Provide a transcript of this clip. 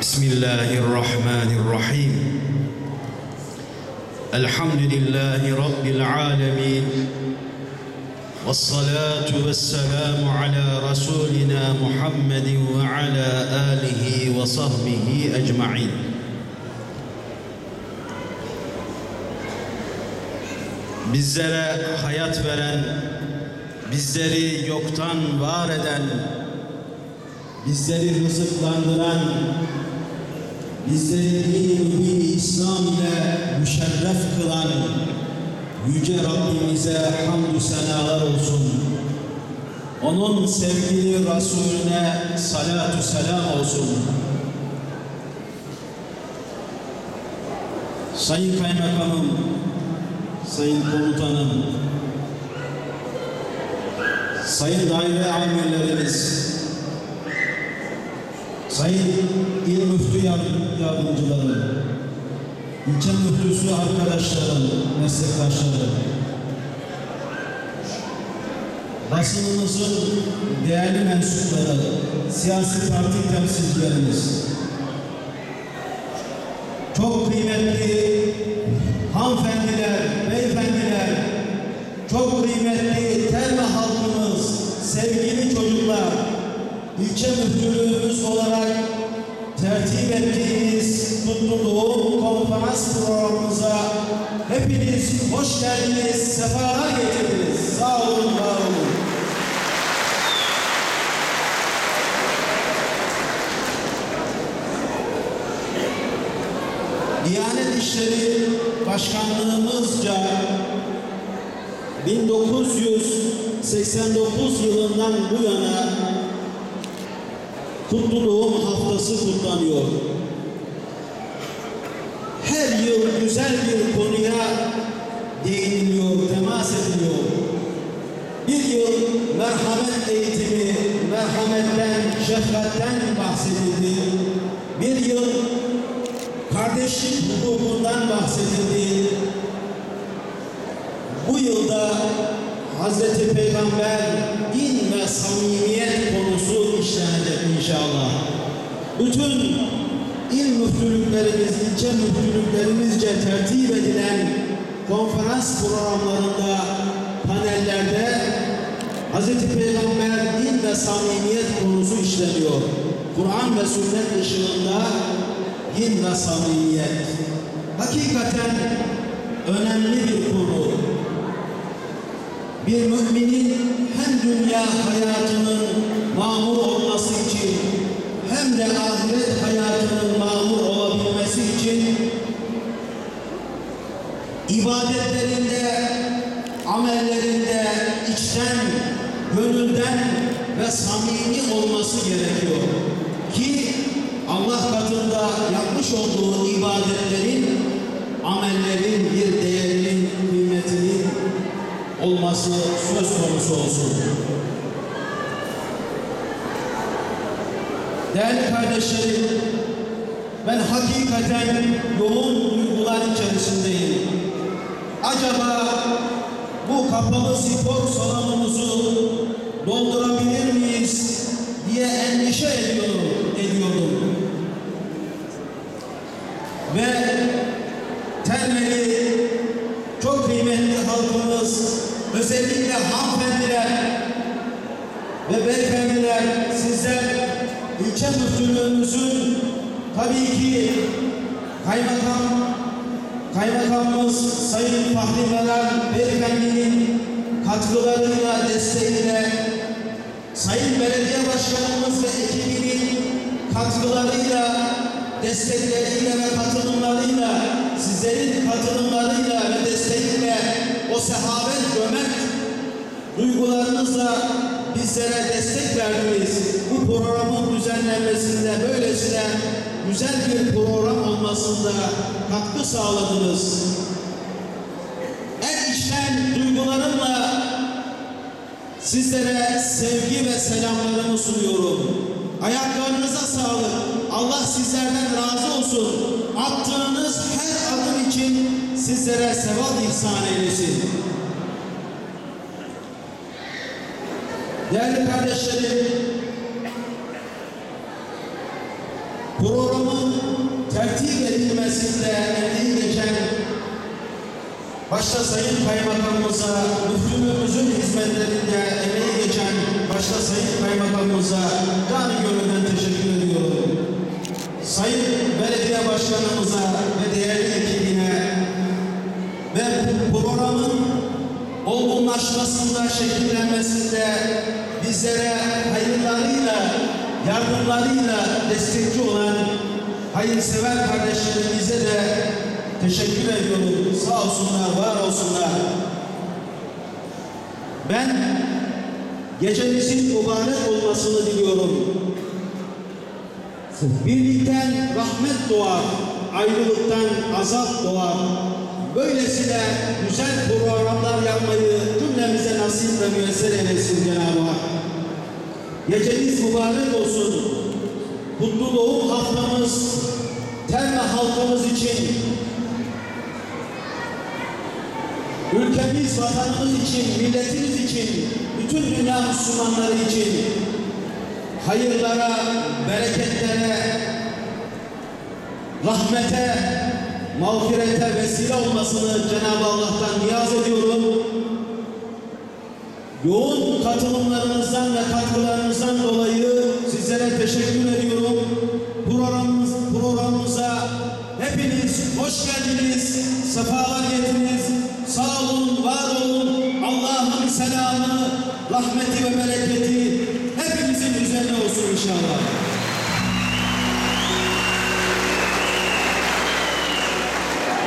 بسم الله الرحمن الرحيم. الحمد لله رب العالمين. والصلاة والسلام على رسولنا محمد وعلى آله وصحبه أجمعين. Bizlere hayat veren, bizleri yoktan var eden, bizleri rızıklandıran, bizleri dini İslam ile müşerref kılan Yüce Rabbimize hamdü senalar olsun. Onun sevgili Resulüne salatu selam olsun. Sayın Kaymakamım, Sayın Komutanım, Sayın Daire Amirlerimiz, Sayın İl Müftü Yardım- Yardımcıları, ilçe müftüsü arkadaşlarım, meslektaşlarım, basınımızın değerli mensupları, siyasi parti temsilcilerimiz, çok kıymetli hanımefendiler, beyefendiler, çok kıymetli Terme halkımız, sevgili çocuklar, ilçe müftülüğümüz olarak Konferans programımıza hepiniz hoş geldiniz, sefalar getirdiniz. Sağ olun, var olun. Diyanet İşleri Başkanlığımızca 1989 yılından bu yana Kutlu Doğum Haftası kutlanıyor. Her yıl güzel bir konuya değiniliyor, temas ediliyor. Bir yıl merhamet eğitimi, merhametten, şefkatten bahsedildi. Bir yıl kardeşlik hukukundan bahsedildi. Bu yılda Hazreti Peygamber din ve samimiyet konusu işlenecek inşallah. Bütün il müftülüklerimiz, ilçe müftülüklerimizce tertip edilen konferans programlarında, panellerde Hazreti Peygamber din ve samimiyet konusu işleniyor. Kur'an ve sünnet ışığında din ve samimiyet. Hakikaten önemli bir konu. Bir müminin hem dünya hayatının mamur olması için hem de ahiret ibadetlerinde, amellerinde içten, gönülden ve samimi olması gerekiyor. Ki Allah katında yapmış olduğu ibadetlerin, amellerin bir değerinin, kıymetinin olması söz konusu olsun. Değerli kardeşlerim, ben hakikaten yoğun duygular içerisindeyim. Acaba bu kapalı spor salonumuzu doldurabilir miyiz diye endişe ediyorum, ediyorum. Ve Termeli çok kıymetli halkımız, özellikle hanımefendiler ve beyefendiler, sizler ilçe müftülüğümüzün tabii ki kaymakam, kaymakamımız Sayın Fahri Meral Beyefendi'nin katkılarıyla, desteğiyle, Sayın Belediye Başkanımız ve ekibinin katkılarıyla, destekleriyle ve katılımlarıyla, sizlerin katılımlarıyla ve desteğiyle o sehavet cömert duygularınızla bizlere destek verdiniz. Bu programın düzenlenmesinde böylesine güzel bir program olmasında katkı sağladınız. En içten duygularımla sizlere sevgi ve selamlarımı sunuyorum. Ayaklarınıza sağlık. Allah sizlerden razı olsun. Attığınız her adım için sizlere sevap ihsan eylesin. Değerli kardeşlerim, programın tertip edilmesinde emeği geçen başta Sayın Kaymakamımıza, müftülüğümüzün hizmetlerinde emeği geçen başta Sayın Kaymakamımıza canı gönülden teşekkür ediyorum. Sayın Belediye Başkanımıza ve değerli ekibine ve programın olgunlaşmasında, şekillenmesinde bizlere hayırlarıyla, yardımlarıyla destekçi olan hayırsever kardeşlerimize de teşekkür ediyorum. Sağ olsunlar, var olsunlar. Ben gecemizin mübarek olmasını diliyorum. Birlikten rahmet doğar, ayrılıktan azap doğar. Böylesine güzel programlar yapmayı cümlemize nasip ve müyesser eylesin Cenab-ı Hak. Geceniz mübarek olsun. Kutlu doğum haftamız Terme halkımız için, ülkemiz, vatanımız için, milletimiz için, bütün dünya Müslümanları için hayırlara, bereketlere, rahmete, mağfirete vesile olmasını Cenab-ı Allah'tan niyaz ediyorum. Yoğun katılımlarınızdan ve katkılarınızdan dolayı sizlere teşekkür ediyorum. Programımız, programımıza hepiniz hoş geldiniz, sefalar getirdiniz. Sağ olun, var olun. Allah'ın selamı, rahmeti ve bereketi hepimizin üzerine olsun inşallah.